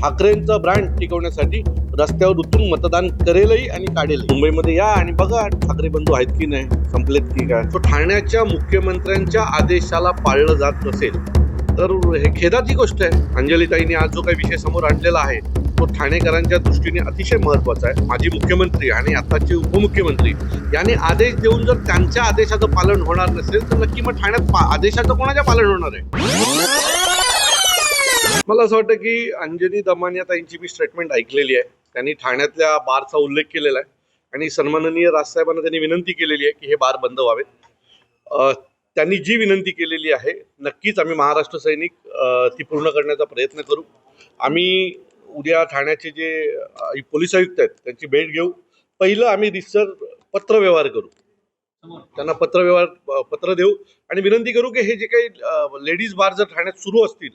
ठाकरेंचं brand टिकवण्यासाठी रस्त्यावर उतरून मतदान करेलही आणि काढेल मुंबईमध्ये या आणि बघा ठाकरे बंधू आहेत की नाही संपलेत की काय. तो ठाण्याच्या मुख्यमंत्र्यांच्या आदेशाला पाळलं जात नसेल तर हे खेदाची गोष्ट आहे. अंजलीताईंनी आज जो काही विषय समोर आणलेला आहे तो ठाणेकरांच्या दृष्टीने अतिशय महत्त्वाचा आहे. माजी मुख्यमंत्री आणि आताचे उपमुख्यमंत्री यांनी आदेश देऊन जर त्यांच्या आदेशाचं पालन होणार नसेल तर नक्की मग ठाण्यात आदेशाचं कोणाच्या पालन होणार आहे? मला असं वाटतं की अंजली दमानियाताईंची मी स्टेटमेंट ऐकलेली आहे. त्यांनी ठाण्यातल्या बारचा उल्लेख केलेला आहे. आणि सन्माननीय राजसाहेबांना त्यांनी विनंती केलेली आहे की हे बार बंद व्हावेत. त्यांनी जी विनंती केलेली आहे नक्कीच आम्ही महाराष्ट्र सैनिक ती पूर्ण करण्याचा प्रयत्न करू. आम्ही उद्या ठाण्याचे जे पोलीस आयुक्त आहेत त्यांची भेट घेऊ. पहिलं आम्ही रिसर पत्रव्यवहार करू. त्यांना पत्रव्यवहार पत्र देऊ. आणि विनंती करू की हे जे काही लेडीज बार जर ठाण्यात सुरू असतील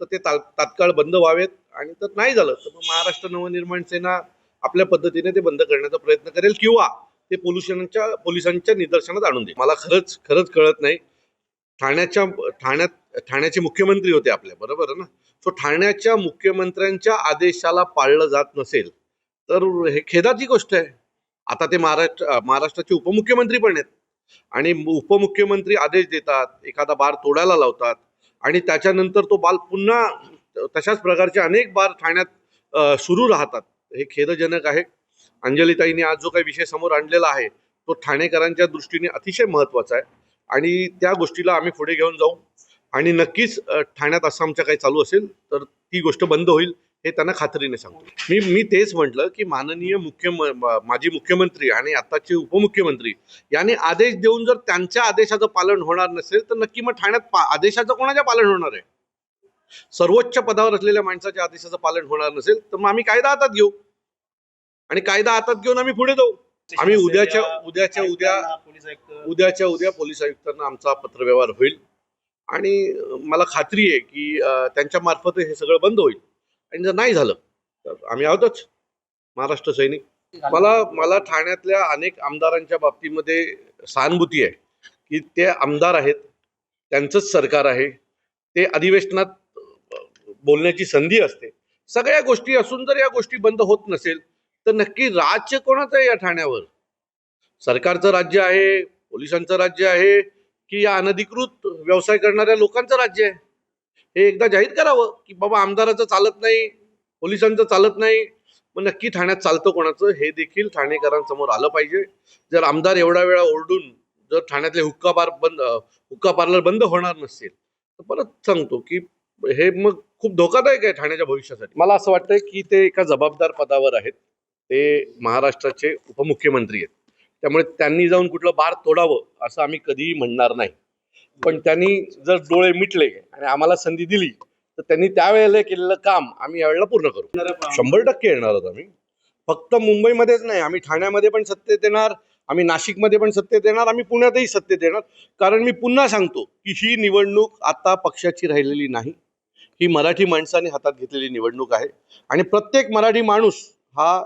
तर ते ता तात्काळ बंद व्हावेत आणि तर नाही झालं तर मग महाराष्ट्र नवनिर्माण सेना आपल्या पद्धतीने ते बंद करण्याचा प्रयत्न करेल किंवा ते पोल्युशनच्या पोलिसांच्या निदर्शनात आणून देईल. मला खरंच खरंच कळत नाही. ठाण्याच्या ठाण्यात ठाण्याचे मुख्यमंत्री होते आपल्या बरोबर आहे ना? सो ठाण्याच्या मुख्यमंत्र्यांच्या आदेशाला पाळलं जात नसेल तर हे खेदाची गोष्ट आहे. आता ते महाराष्ट्र महाराष्ट्राचे उपमुख्यमंत्री पण आहेत. आणि उपमुख्यमंत्री आदेश देतात एखादा बार तोडायला लावतात आणि त्याच्यानंतर तो बाल पुन्हा तशाच प्रकारचे अनेक बार ठाण्यात सुरू राहतात. हे खेदजनक आहे. अंजलीताईंनी आज जो काही विषय समोर आणलेला आहे तो ठाणेकरांच्या दृष्टीने अतिशय महत्त्वाचा आहे. आणि त्या गोष्टीला आम्ही पुढे घेऊन जाऊ. आणि नक्कीच ठाण्यात असं आमच्या काही चालू असेल तर ती गोष्ट बंद होईल. हे त्यांना खात्रीने सांगतो. मी मी तेच म्हटलं की माननीय मुख्य माजी मुख्यमंत्री आणि आताचे उपमुख्यमंत्री यांनी आदेश देऊन जर त्यांच्या आदेशाचं पालन होणार नसेल तर नक्की मग ठाण्यात आदेशाचं कोणाच्या पालन होणार आहे? सर्वोच्च पदावर असलेल्या माणसाच्या आदेशाचं पालन होणार नसेल तर मग आम्ही कायदा हातात घेऊ. आणि कायदा हातात घेऊन आम्ही पुढे जाऊ. आम्ही उद्याच्या उद्याच्या उद्या उद्याच्या उद्या पोलीस आयुक्तांना आमचा पत्रव्यवहार होईल. आणि मला खात्री आहे की त्यांच्या मार्फत हे सगळं बंद होईल. आणि जर नाही झालं तर आम्ही आहोतच. महाराष्ट्र सैनिक. मला मला ठाण्यातल्या अनेक आमदारांच्या बाबतीमध्ये सहानुभूती आहे की ते आमदार आहेत त्यांचंच सरकार आहे ते अधिवेशनात बोलण्याची संधी असते. सगळ्या गोष्टी असून जर या गोष्टी बंद होत नसेल तर नक्की राज्य कोणाचं आहे या ठाण्यावर? सरकारचं राज्य आहे पोलिसांचं राज्य आहे की या अनधिकृत व्यवसाय करणाऱ्या लोकांचं राज्य आहे? हे एकदा जाहीर करावं की बाबा आमदाराचं चालत नाही पोलिसांचं चालत नाही. मग नक्की ठाण्यात चालतं कोणाचं हे देखील ठाणेकरांसमोर आलं पाहिजे. जर आमदार एवढा वेळा ओरडून जर ठाण्यातले हुक्का पार बंद हुक्का पार्लर बंद होणार नसेल तर परत सांगतो की हे मग खूप धोकादायक आहे ठाण्याच्या भविष्यासाठी. मला असं वाटतंय की ते एका जबाबदार पदावर आहेत. ते महाराष्ट्राचे उपमुख्यमंत्री आहेत. त्यामुळे त्यांनी जाऊन कुठलं बार तोडावं असं आम्ही कधीही म्हणणार नाही. पण त्यांनी जर डोळे मिटले आणि आम्हाला संधी दिली तर त्यांनी त्यावेळेला केलेलं काम आम्ही यावेळेला पूर्ण करू. शंभर टक्के येणार आहोत आम्ही. फक्त मुंबईमध्येच नाही आम्ही ठाण्यामध्ये पण सत्तेत येणार आम्ही नाशिकमध्ये पण सत्तेत येणार आम्ही पुण्यातही सत्तेत येणार कारण मी पुन्हा सांगतो की ही निवडणूक आता पक्षाची राहिलेली नाही. ही मराठी माणसाने हातात घेतलेली निवडणूक आहे. आणि प्रत्येक मराठी माणूस हा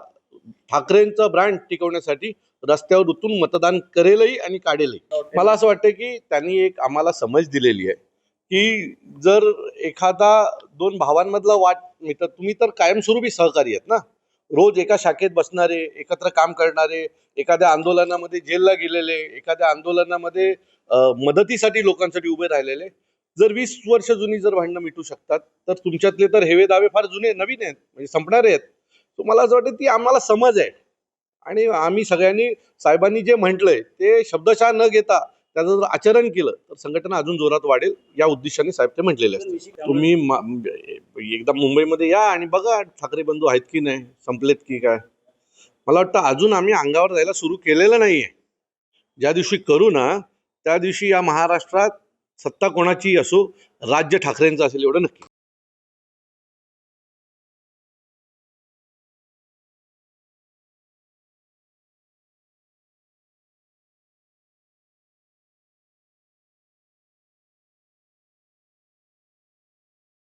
ठाकरेंचं ब्रँड टिकवण्यासाठी रस्त्यावर उतरून मतदान करेलही आणि काढेलही. मला असं वाटतं की त्यांनी एक आम्हाला समज दिलेली आहे की जर एखादा दोन भावांमधला वाट मित्र तुम्ही तर कायमस्वरूपी सहकारी आहेत ना? रोज एका शाखेत बसणारे एकत्र काम करणारे एखाद्या आंदोलनामध्ये जेलला गेलेले एखाद्या आंदोलनामध्ये मदतीसाठी लोकांसाठी उभे राहिलेले. जर वीस वर्ष जुनी जर भांडणं मिटू शकतात तर तुमच्यातले तर हेवे दावे फार जुने नवीन आहेत म्हणजे संपणारे आहेत. तर मला असं वाटतं ती आम्हाला समज आहे. आणि आम्ही सगळ्यांनी साहेबांनी जे म्हटलंय ते शब्दशः न घेता त्याचं जर आचरण केलं तर संघटना अजून जोरात वाढेल या उद्देशाने साहेब ते म्हटलेले असतात तुम्ही एकदा मुंबईमध्ये या आणि बघा ठाकरे बंधू आहेत की नाही संपलेत की काय? मला वाटतं अजून आम्ही अंगावर जायला सुरू केलेलं नाहीये. ज्या दिवशी करू ना त्या दिवशी या महाराष्ट्रात सत्ता कोणाची असो राज्य ठाकरेंचं असेल एवढं नक्की.